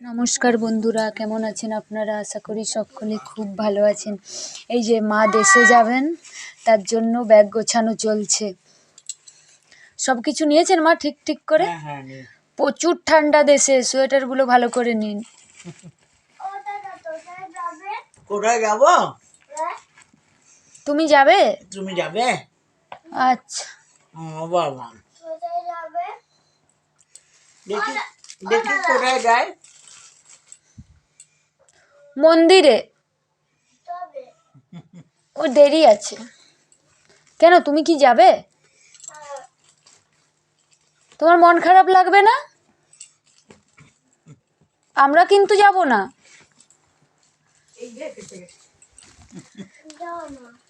নমস্কার বন্ধুরা কেমন আছেন আপনারা? আশা করি সকলে খুব ভালো আছেন। এই যে মা দেশে যাবেন তার জন্য ব্যাগ গোছানো চলছে। সব কিছু নিয়েছেন মা ঠিক ঠিক করে? হ্যাঁ হ্যাঁ। প্রচুর ঠান্ডা দেশে সোয়েটারগুলো ভালো করে নিন। কোথায় যাব? তুমি যাবে? তুমি যাবে? আচ্ছা। বাবা। দেখি দেখি কোথায় যায়। মন্দিরে। ও দেরি আছে। কেন তুমি কি যাবে? তোমার মন খারাপ লাগবে না? আমরা কিন্তু যাব না।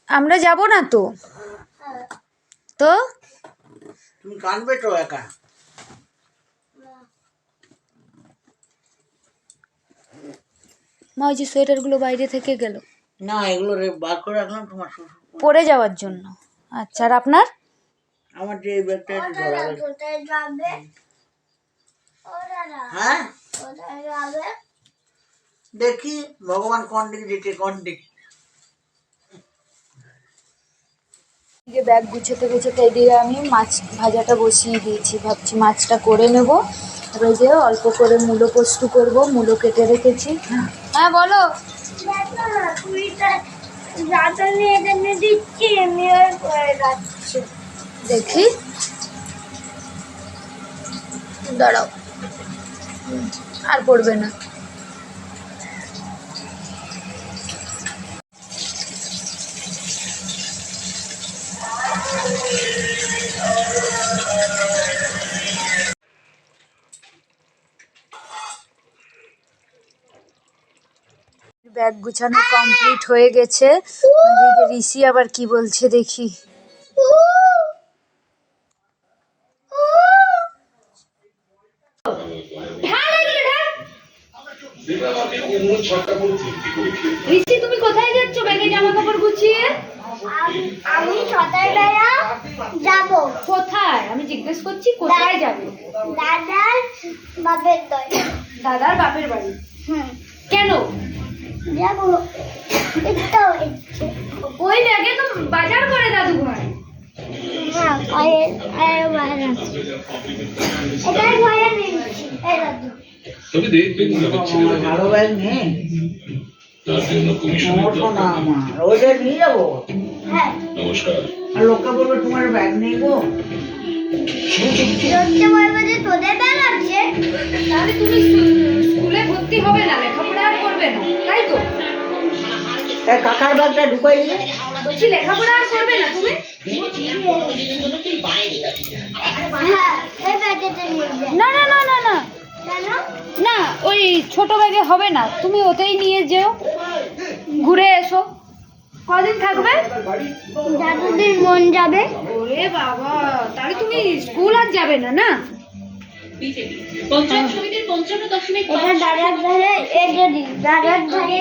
আমরা যাব না তো? তো? তুমি কানবে তো একা। মা ওই যে সোয়েটারগুলো বাইরে থেকে গেল। না এগুলো রে বার করে রাখলাম তোমার শ্বশুর পরে। যাওয়ার জন্য। আচ্ছা আর আপনার? আমার যে ব্যাগটা ধরা গেছে হ্যাঁ? দেখি ভগবান কোন দিকে যেতে কোন দিকে। ব্যাগ গুছোতে গুছোতে এদিকে আমি মাছ ভাজাটা বসিয়ে দিয়েছি। ভাবছি মাছটা করে নেব। এবার যে অল্প করে মূলো পোস্ত করব মূলো কেটে রেখেছি। হ্যাঁ বলো। দেখি। দাঁড়াও। আর পড়বে না। ব্যাগ গুছানো কমপ্লিট হয়ে গেছে। ঋষি আবার কি বলছে দেখি। ঋষি তুমি কোথায় যাচ্ছ? ব্যাগে জামা কাপড় গুছিয়ে? আম- আমি সকালবেলা যাব। কোথায়? আমি জিজ্ঞেস করছি কোথায় যাবে? দাদার বাপের দাদার বাপের বাড়ি? হুম। কেন? ওই ব্যাগে তো বাজার করে দাদু ভাই হ্যাঁ তবে ব্যাগ নেই তার জন্য কমিশনের আমার ওইটা নিয়ে যাব? হ্যাঁ। নমস্কার। আর বলবে তোমার ব্যাগ নেই গো। ধরতে বলব যে তোদের ব্যাগ আছে? তাহলে তুমি স্কুলে ভর্তি হবে না লেখাপড়া আর করবে না তাই তো? এই কাকার ব্যাগটা ঢুকাই দিলে বলছি লেখাপড়া আর করবে না তুমি? হ্যাঁ না না না না না। না ওই ছোট ব্যাগে হবে না। তুমি ওতেই নিয়ে যেও। ঘুরে এসো। কদিন থাকবে? যতদিন মন যাবে। ওরে বাবা তাহলে তুমি স্কুল আর যাবে না না? পঞ্চায়েত সমিতির পঞ্চান্ন দশমিক এটা দাদার ধারে এটা দি দাদার ধারে